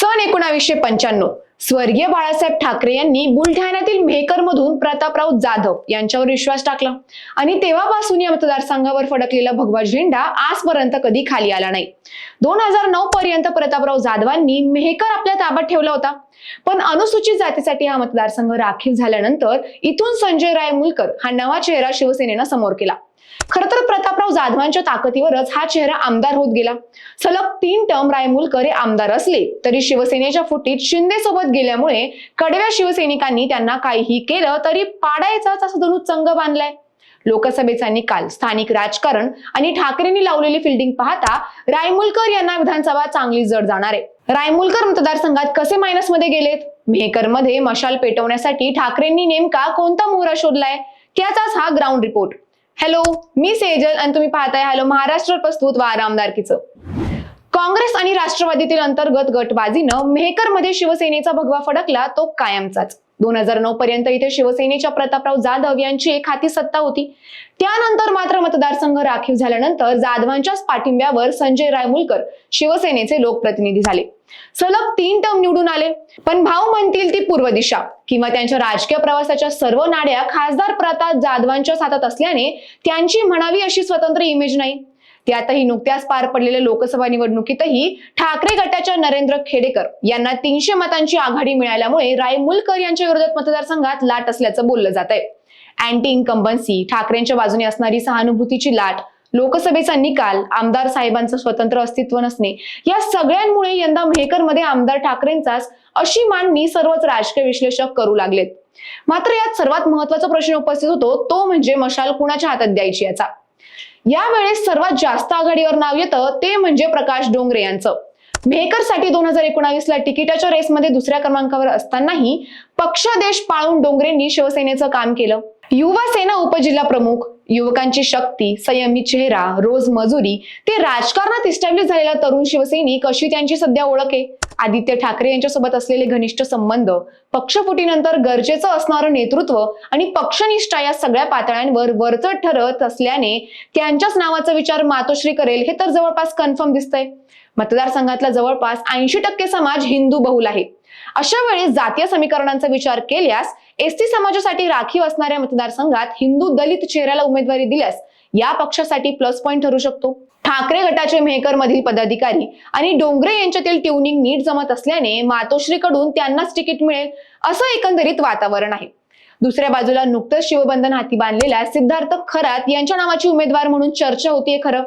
सन एकोणावीसशे पंच्याण्णव. स्वर्गीय बाळासाहेब ठाकरे यांनी बुलढाण्यातील मेहकर मधून प्रतापराव जाधव यांच्यावर विश्वास टाकला. आणि तेव्हापासून या मतदारसंघावर फडकलेला भगवा झेंडा आजपर्यंत कधी खाली आला नाही. दोन हजार नऊ पर्यंत प्रतापराव जाधवांनी मेहकर आपल्या ताब्यात ठेवला होता. पण अनुसूचित जातीसाठी हा मतदारसंघ राखीव झाल्यानंतर इथून संजय राय मुलकर हा नवा चेहरा शिवसेनेनं समोर केला. खर तर प्रतापराव जाधवांच्या ताकदीवरच हा चेहरा आमदार होत गेला. सलग तीन टर्म रायमुलकर हे आमदार असले तरी शिवसेनेच्या फुटीत शिंदे सोबत गेल्यामुळे कडव्या शिवसैनिकांनी त्यांना काहीही केलं तरी पाडायचाच असा जणू चंग बांधलाय. लोकसभेचा निकाल स्थानिक राजकारण आणि ठाकरेंनी लावलेली फिल्डिंग पाहता रायमुलकर यांना विधानसभा चांगली जड जाणार आहे. रायमुलकर मतदारसंघात कसे मायनसमध्ये गेलेत? मेहकरमध्ये मशाल पेटवण्यासाठी ठाकरेंनी नेमका कोणता मोहरा शोधलाय? त्याचाच हा ग्राउंड रिपोर्ट हॅलो मी सेजल आणि तुम्ही पाहताय हॅलो महाराष्ट्र प्रस्तुत वार आमदारकीचं. काँग्रेस आणि राष्ट्रवादीतील अंतर्गत गटबाजीनं मेहकरमध्ये शिवसेनेचा भगवा फडकला तो कायमचाच. दोन हजार नऊ पर्यंत इथे शिवसेनेच्या प्रतापराव जाधव यांची एक हाती सत्ता होती. त्यानंतर मात्र मतदारसंघ राखीव झाल्यानंतर जाधवांच्याच पाठिंब्यावर संजय रायमुलकर शिवसेनेचे लोकप्रतिनिधी झाले. सलग तीन टर्म निवडून आले. पण भाऊ म्हणतील ती पूर्व दिशा किंवा त्यांच्या राजकीय प्रवासाच्या सर्व नाड्या खासदार प्रताप जाधवांच्याच हातात असल्याने त्यांची म्हणावी अशी स्वतंत्र इमेज नाही. त्यातही नुकत्याच पार पडलेल्या लोकसभा निवडणुकीतही ठाकरे गटाच्या नरेंद्र खेडेकर यांना तीनशे मतांची आघाडी मिळाल्यामुळे रायमुलकर यांच्या विरोधात मतदारसंघात लाट असल्याचं बोललं जात आहे. अँटी इन्कम्बन्सी ठाकरेंच्या बाजूने असणारी सहानुभूतीची लाट लोकसभेचा निकाल आमदार साहेबांचं स्वतंत्र अस्तित्व नसणे या सगळ्यांमुळे यंदा मेहकरमध्ये आमदार ठाकरेंचाच अशी मांडणी सर्वच राजकीय विश्लेषक करू लागलेत. मात्र यात सर्वात महत्त्वाचा प्रश्न उपस्थित होतो तो म्हणजे मशाल कुणाच्या हातात द्यायची याचा? यावेळेस सर्वात जास्त आघाडीवर नाव येतं ते म्हणजे प्रकाश डोंगरे यांचं. मेहकरसाठी दोन हजार एकोणावीसला तिकिटाच्या रेसमध्ये दुसऱ्या क्रमांकावर असतानाही पक्षादेश पाळून डोंगरेंनी शिवसेनेचं काम केलं. युवा सेना उपजिल्हा प्रमुख युवकांची शक्ती संयमी चेहरा रोज मजुरी ते राजकारणात इस्टॅब्लिश झालेला तरुण शिवसैनिक अशी त्यांची सध्या ओळख आहे. आदित्य ठाकरे यांच्यासोबत असलेले घनिष्ठ संबंध पक्षफुटीनंतर गरजेचं असणारं नेतृत्व आणि पक्षनिष्ठा या सगळ्या पातळ्यांवर वरचढ ठरत असल्याने त्यांच्याच नावाचा विचार मातोश्री करेल हे तर जवळपास कन्फर्म दिसतंय. मतदारसंघातला जवळपास ऐंशी टक्के समाज हिंदू बहुल आहे. अशा वेळी जातीय समीकरणांचा विचार केल्यास एसटी समाजासाठी राखीव असणाऱ्या मतदारसंघात हिंदू दलित चेहऱ्याला उमेदवारी दिल्यास या पक्षासाठी प्लस पॉईंट ठरू शकतो. ठाकरे गटाचे मेहकर मधील पदाधिकारी आणि डोंगरे यांच्यातील ट्युनिंग नीट जमत असल्याने मातोश्रीकडून त्यांनाच तिकीट मिळेल असं एकंदरीत वातावरण आहे. दुसऱ्या बाजूला नुकतंच शिवबंधन हाती बांधलेल्या सिद्धार्थ खरात यांच्या नावाची उमेदवार म्हणून चर्चा होतीये खरं.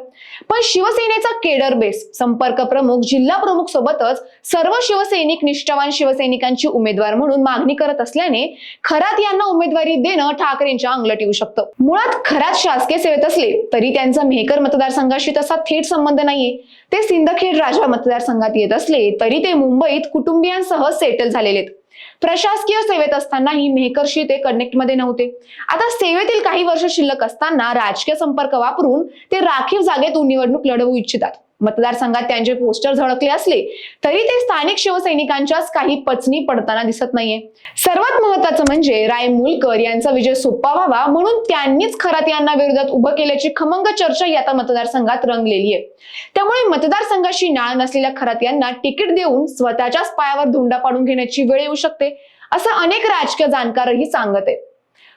पण शिवसेनेचा केडर बेस संपर्क प्रमुख जिल्हा प्रमुख सोबतच सर्व शिवसैनिक निष्ठावान शिवसैनिकांची उमेदवार म्हणून मागणी करत असल्याने खरात यांना उमेदवारी देणं ठाकरेंच्या अंगलट येऊ शकतं. मुळात खरात शासकीय सेवेत असले तरी त्यांचा मेहकर मतदारसंघाशी तसा थेट संबंध नाहीये. ते सिंदखेड राजा मतदारसंघात येत असले तरी ते मुंबईत कुटुंबियांसह सेटल झालेले आहेत प्रशासकीय सेवेत असतानाही मेहकरशी ते कनेक्टमध्ये नव्हते. आता सेवेतील काही वर्ष शिल्लक असताना राजकीय संपर्क वापरून ते राखीव जागेतून निवडणूक लढवू इच्छितात. मतदारसंघात त्यांचे पोस्टर झळकले असले तरी ते स्थानिक शिवसैनिकांच्याच काही पचनी पडताना दिसत नाहीये. सर्वात महत्वाचं म्हणजे राय मुलकर यांचा विजय सोपा व्हावा म्हणून त्यांनीच खरात यांना विरोधात उभं केल्याची खमंग चर्चा ही आता मतदारसंघात रंगलेली आहे. त्यामुळे मतदारसंघाशी नाळ नसलेल्या खरात यांना तिकीट देऊन स्वतःच्याच पायावर धुंडा पाडून घेण्याची वेळ येऊ शकते असं अनेक राजकीय जाणकारही सांगत आहेत.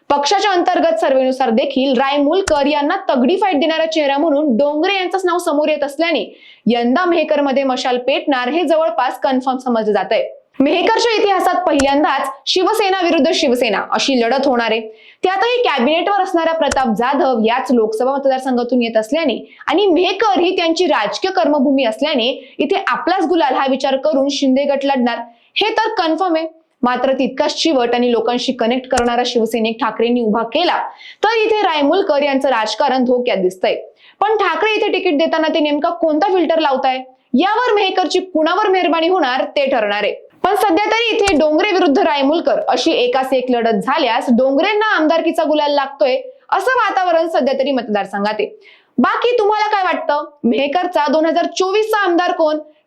पक्षाच्या अंतर्गत सर्वेनुसार देखील राय मुलकर यांना तगडी फाईट देणारा चेहरा म्हणून डोंगरे यांचंच नाव समोर येत असल्याने यंदा मेहकरमध्ये मशाल पेटणार हे जवळपास कन्फर्म समजलं जात आहे मेहकरच्या इतिहासात पहिल्यांदाच शिवसेना विरुद्ध शिवसेना अशी लढत होणार आहे. त्यातही कॅबिनेटवर असणारा प्रताप जाधव याच लोकसभा मतदारसंघातून येत असल्याने आणि मेहकर ही त्यांची राजकीय कर्मभूमी असल्याने इथे आपलाच गुलाल हा विचार करून शिंदे गट लढणार. हे तर कन्फर्म आहे. मात्र तितकाच चिवट आणि लोकांशी कनेक्ट करणारा शिवसैनिक ठाकरेंनी उभा केला तर इथे रायमुलकर यांचं राजकारण धोक्यात दिसतंय. पण ठाकरे इथे तिकीट देताना ते नेमका कोणता फिल्टर लावताय? यावर मेहकरची कुणावर मेहरबानी होणार ते ठरणार आहे. पण सध्या तरी इथे डोंगरे विरुद्ध रायमुलकर अशी एकास एक लढत झाल्यास डोंगरेंना आमदारकीचा गुलाल लागतोय असं वातावरण सध्या तरी मतदारसंघात आहे. बाकी तुम्हाला काय वाटतं? मेहकरचा दोन हजार चोवीसचा आमदार कोण?